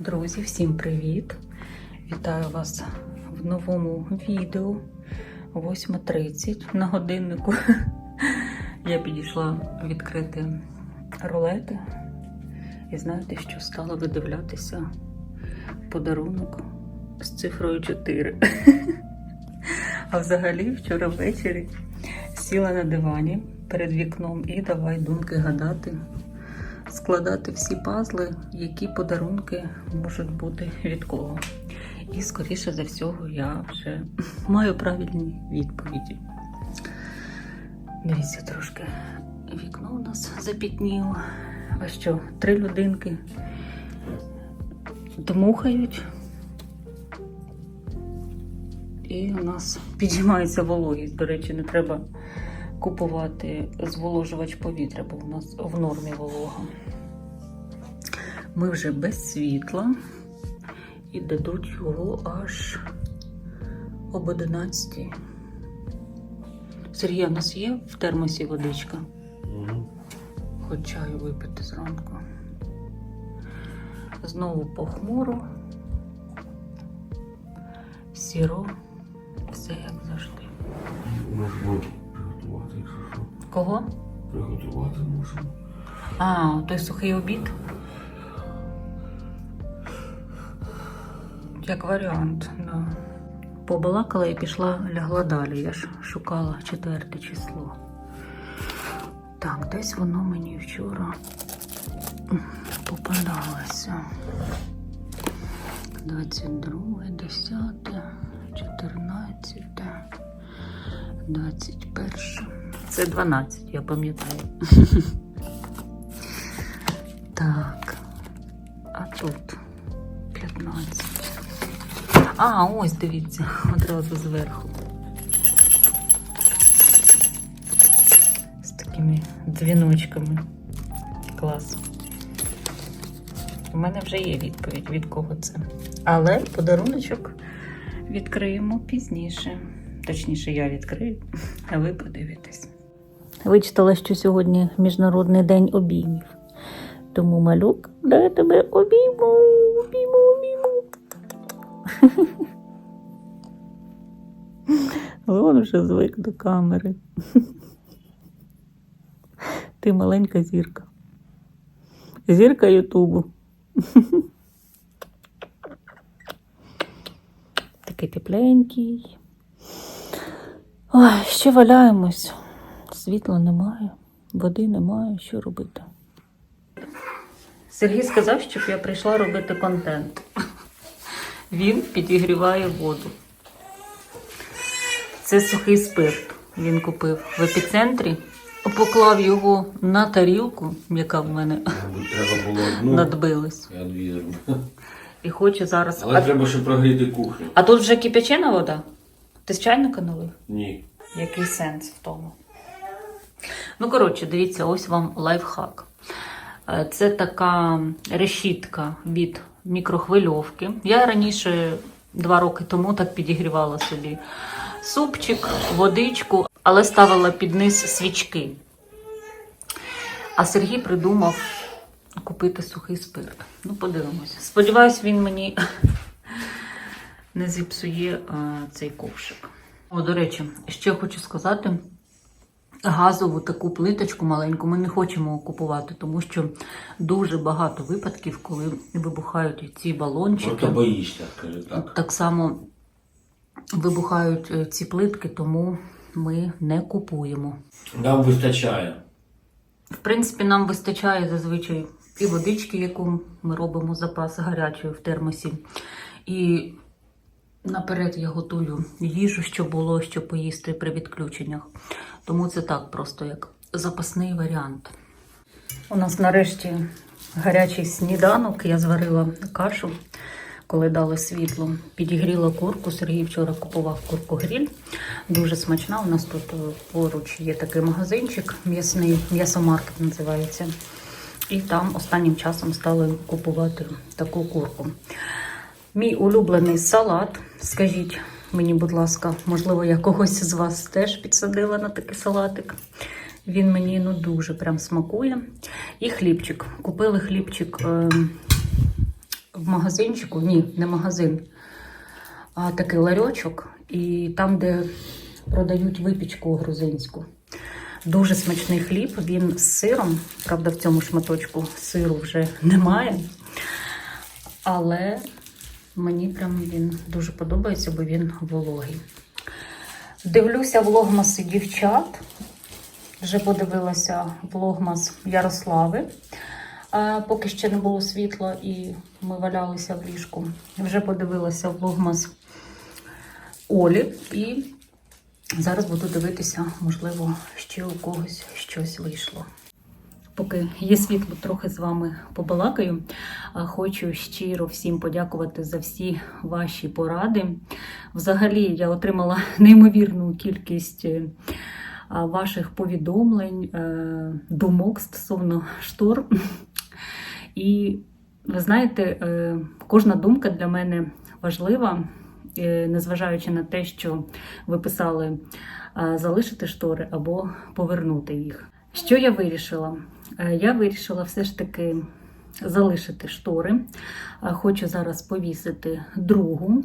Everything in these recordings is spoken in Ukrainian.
Друзі, всім привіт! Вітаю вас в новому відео 8.30 на годиннику. Я підійшла відкрити рулети і знаєте, що стала видивлятися подарунок з цифрою 4. А взагалі вчора ввечері сіла на дивані перед вікном і давай думки гадати, складати всі пазли, які подарунки можуть бути від кого. І, скоріше за всього, я вже маю правильні відповіді. Дивіться, трошки вікно у нас запітніло. А що, три людинки дмухають. І у нас підіймається вологість. До речі, не треба купувати зволожувач повітря, бо у нас в нормі волога. Ми вже без світла і дадуть його аж об 11. Сергій, у нас є в термосі водичка? Хоч чаю випити зранку. Знову похмуро, сіро, все як завжди. Приготувати, якщо що. Кого? Приготувати можемо. А, той сухий обід. Як варіант, да. Побалакала і пішла, лягла далі. Я ж шукала четверте число. Так, десь воно мені вчора попадалося. 22, 10, 14, 21. Це 12, я пам'ятаю. Так. А тут 15. А, ось дивіться, одразу зверху. З такими дзвіночками. Клас. У мене вже є відповідь, від кого це. Але подаруночок відкриємо пізніше. Точніше, я відкрию, а ви подивитесь. Вичитала, що сьогодні Міжнародний день обіймів. Тому малюк, дай тебе обійму, обійму, обійму. Вон вже звик до камери. Ти маленька зірка. Зірка Ютубу. Такий тепленький. Ой, ще валяємось. Світла немає, води немає, що робити. Сергій сказав, щоб я прийшла робити контент. Він підігріває воду. Це сухий спирт. Він купив в епіцентрі, поклав його на тарілку, яка в мене треба було одну. надбилась. Я дві. І хоче зараз. Але А, треба ще прогріти кухню. а тут вже кип'ячена вода? Ти з чайника налив? Ні. Який сенс в тому? Ну, коротше, дивіться, ось вам лайфхак. Е, Це така решітка від мікрохвильовки. Я раніше, два роки тому, так підігрівала собі супчик, водичку, але ставила під низ свічки. А Сергій придумав купити сухий спирт. Ну, подивимося. Сподіваюсь, він мені не зіпсує е, цей ковшик. О, до речі, ще хочу сказати: газову таку плиточку маленьку ми не хочемо купувати, тому що дуже багато випадків, коли вибухають ці балончики. Просто боїшся, скажи так. Так само вибухають е, ці плитки, тому ми не купуємо. Нам вистачає. В принципі, нам вистачає зазвичай і водички, яку ми робимо запас гарячої в термосі. І наперед я готую їжу, що було, що поїсти при відключеннях. Тому це так просто як запасний варіант. У нас нарешті гарячий сніданок. Я зварила кашу, коли дали світло. Підігріла курку. Сергій вчора купував курку гріль. Дуже смачна. У нас тут е, поруч є такий магазинчик м'ясний, м'ясомаркет називається. І там останнім часом стали купувати таку курку. Мій улюблений салат. Скажіть мені, будь ласка, можливо, я когось з вас теж підсадила на такий салатик. Він мені ну дуже прям смакує. І хлібчик. Купили хлібчик. е, в магазинчику, ні, не магазин, а такий ларьочок, і там, де продають випічку грузинську. Дуже смачний хліб, він з сиром. Правда, в цьому шматочку сиру вже немає. Але мені прям він дуже подобається, бо він вологий. Дивлюся влогмаси дівчат. Вже подивилася влогмас Ярослави. Поки ще не було світла і ми валялися в ліжку. Вже подивилася влогмас Олі і зараз буду дивитися, можливо, ще у когось щось вийшло. Поки є світло, трохи з вами побалакаю. Хочу щиро всім подякувати за всі ваші поради. Взагалі, я отримала неймовірну кількість е, ваших повідомлень, е, думок стосовно штор. І ви знаєте, е, кожна думка для мене важлива, незважаючи на те, що ви писали залишити штори або повернути їх. Що я вирішила? Е, Я вирішила все ж таки залишити штори. Е, Хочу зараз повісити другу.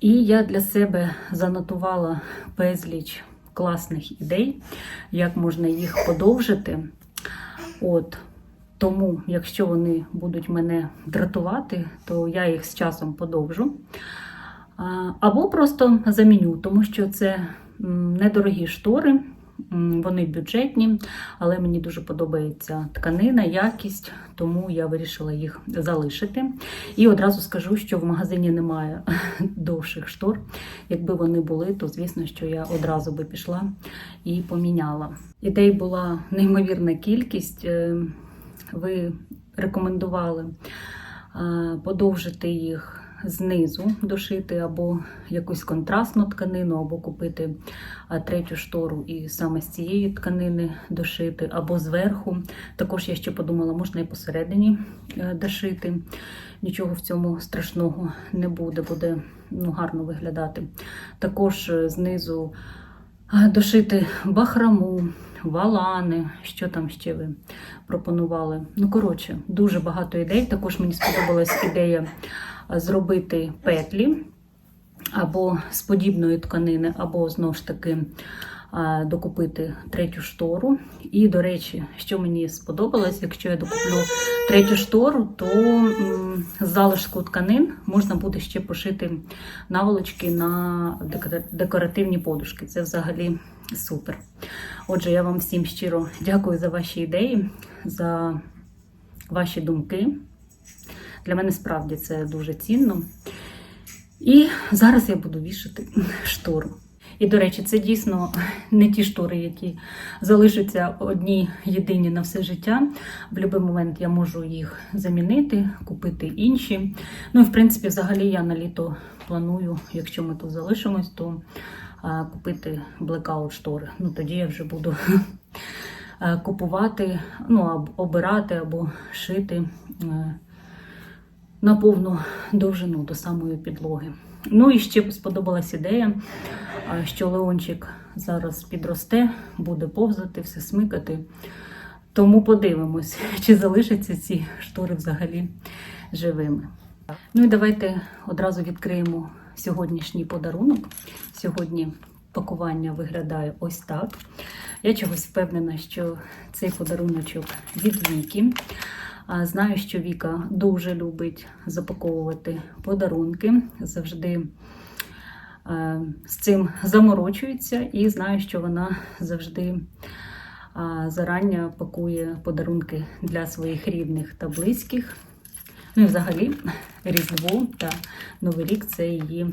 І я для себе занотувала безліч класних ідей, як можна їх подовжити. От. Тому, якщо вони будуть мене дратувати, то я їх з часом подовжу. Або просто заміню, тому що це недорогі штори, вони бюджетні, але мені дуже подобається тканина, якість, тому я вирішила їх залишити. І одразу скажу, що в магазині немає довших штор. Якби вони були, то звісно, що я одразу би пішла і поміняла. Ідей була неймовірна кількість. Е, Ви рекомендували подовжити їх знизу, дошити або якусь контрастну тканину, або купити третю штору і саме з цієї тканини дошити, або зверху. Також я ще подумала, можна і посередині е, дошити. Нічого в цьому страшного не буде, буде ну, гарно виглядати. Також е, знизу е, дошити бахраму, валани, що там ще ви пропонували. Ну, коротше, дуже багато ідей. Також мені сподобалась ідея зробити петлі або з подібної тканини, або знову ж таки докупити третю штору. І, до речі, що мені сподобалось, якщо я докуплю третю штору, то з залишку тканин можна буде ще пошити наволочки на декоративні подушки. Це взагалі супер. Отже, я вам всім щиро дякую за ваші ідеї, за ваші думки. Для мене справді це дуже цінно. І зараз я буду вішати штору. І, до речі, це дійсно не ті штори, які залишаться одні єдині на все життя. В будь-який момент я можу їх замінити, купити інші. Ну і в принципі, взагалі, я на літо планую, якщо ми тут залишимось, то а, купити блекаут штори. Ну тоді я вже буду купувати, ну або обирати або шити е, на повну довжину до самої підлоги. Ну і ще сподобалась ідея, що Леончик зараз підросте, буде повзати, все смикати. Тому подивимось, чи залишаться ці штори взагалі живими. Ну і давайте одразу відкриємо сьогоднішній подарунок. Сьогодні пакування виглядає ось так. Я чогось впевнена, що цей подаруночок від Віки. Знаю, що Віка дуже любить запаковувати подарунки, завжди е, з цим заморочується, і знаю, що вона завжди а, зарання пакує подарунки для своїх рідних та близьких. Ну і взагалі Різдво та Новий рік це її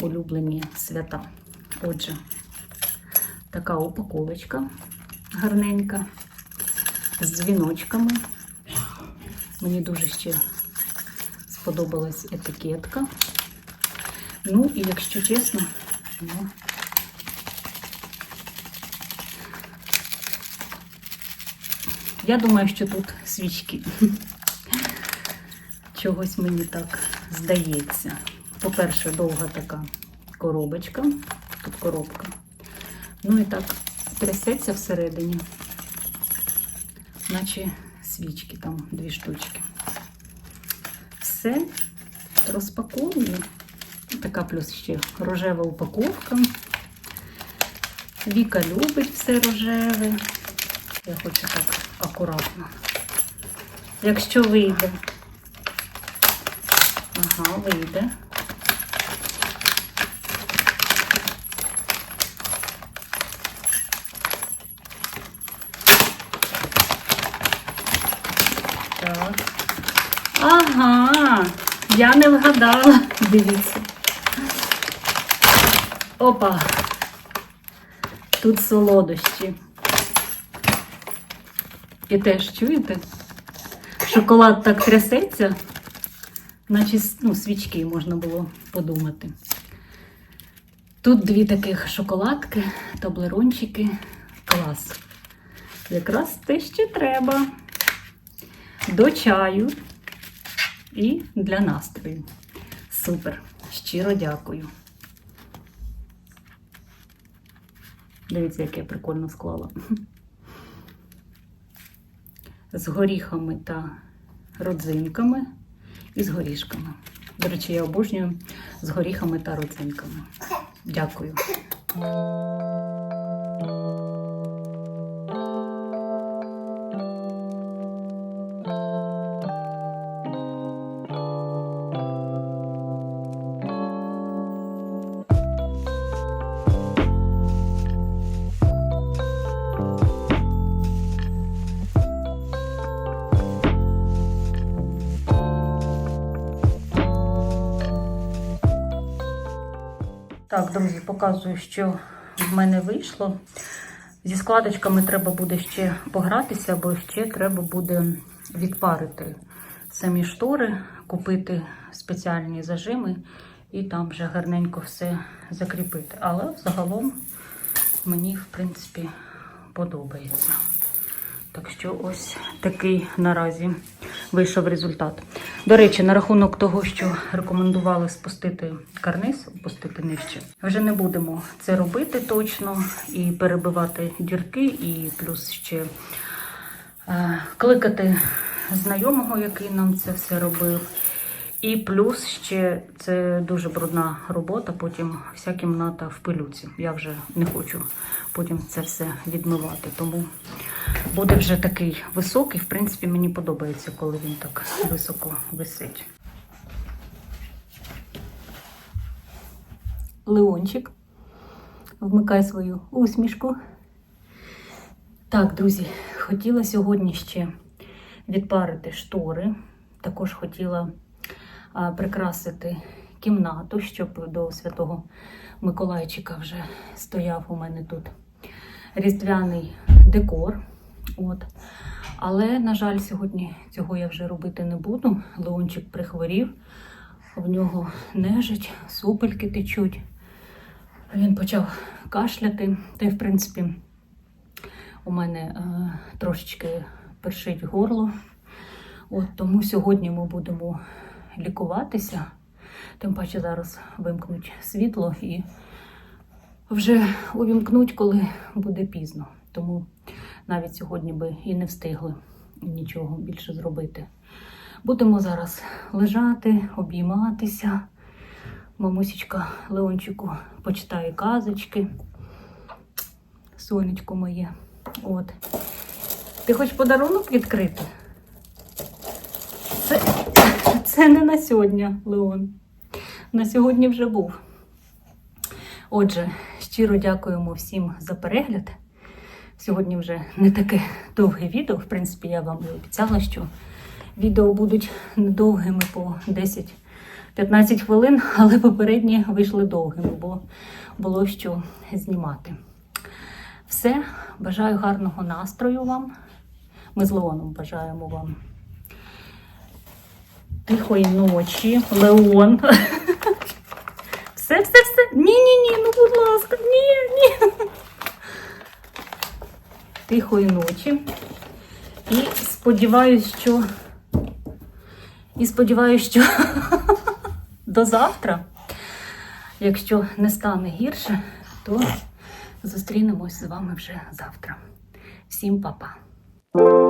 улюблені свята. Отже, така упаковочка гарненька з дзвіночками. Мені дуже ще сподобалась етикетка. Ну і якщо чесно, ну, я думаю, що тут свічки. Чогось мені так здається. По-перше, довга така коробочка. Тут коробка. Ну і так трясеться всередині, наче свічки, там дві штучки. все розпаковую. Така плюс ще рожева упаковка. Віка любить все рожеве. Я хочу так акуратно. Якщо вийде. Ага, вийде. Так. Ага, я не вгадала. Дивіться. Опа. Тут солодощі. І теж чуєте? Шоколад так трясеться, наче ну, свічки можна було подумати. Тут дві таких шоколадки, таблерончики. Клас. Якраз те, що треба. До чаю і для настрою. Супер. Щиро дякую. Дивіться, як я прикольно склала. З горіхами та родзинками і з горішками. До речі, я обожнюю з горіхами та родзинками. Дякую. Так, друзі, показую, що в мене вийшло. Зі складочками треба буде ще погратися, бо ще треба буде відпарити самі штори, купити спеціальні зажими і там вже гарненько все закріпити. Але загалом мені, в принципі, подобається. Так що ось такий наразі вийшов результат. До речі, на рахунок того, що рекомендували спустити карниз, опустити нижче, вже не будемо це робити точно і перебивати дірки, і плюс ще е, кликати знайомого, який нам це все робив. І плюс ще це дуже брудна робота, потім вся кімната в пилюці. Я вже не хочу потім це все відмивати. Тому буде вже такий високий. В принципі, мені подобається, коли він так високо висить. Леончик. Вмикай свою усмішку. Так, друзі, хотіла сьогодні ще відпарити штори. Також хотіла прикрасити кімнату, щоб до святого Миколайчика вже стояв у мене тут різдвяний декор. От. Але, на жаль, сьогодні цього я вже робити не буду. Леончик прихворів, в нього нежить, супельки течуть. Він почав кашляти. Та й, в принципі, у мене е, трошечки першить горло. От, тому сьогодні ми будемо лікуватися. Тим паче зараз вимкнуть світло і вже увімкнуть, коли буде пізно. Тому навіть сьогодні би і не встигли нічого більше зробити. Будемо зараз лежати, обійматися. Мамусічка Леончику почитає казочки. Сонечко моє. От. Ти хочеш подарунок відкрити? Це, це не на сьогодні, Леон. На сьогодні вже був. Отже, щиро дякуємо всім за перегляд. Сьогодні вже не таке довге відео. В принципі, я вам і обіцяла, що відео будуть недовгими по 10-15 хвилин, але попередні вийшли довгими, бо було що знімати. Все, бажаю гарного настрою вам. Ми з Леоном бажаємо вам тихої ночі, Леон. Все, все, все. Ні, ні, ні, ну будь ласка, ні, ні. Тихої ночі. І сподіваюсь, що. І сподіваюсь, що до завтра, якщо не стане гірше, то зустрінемось з вами вже завтра. Всім па-па.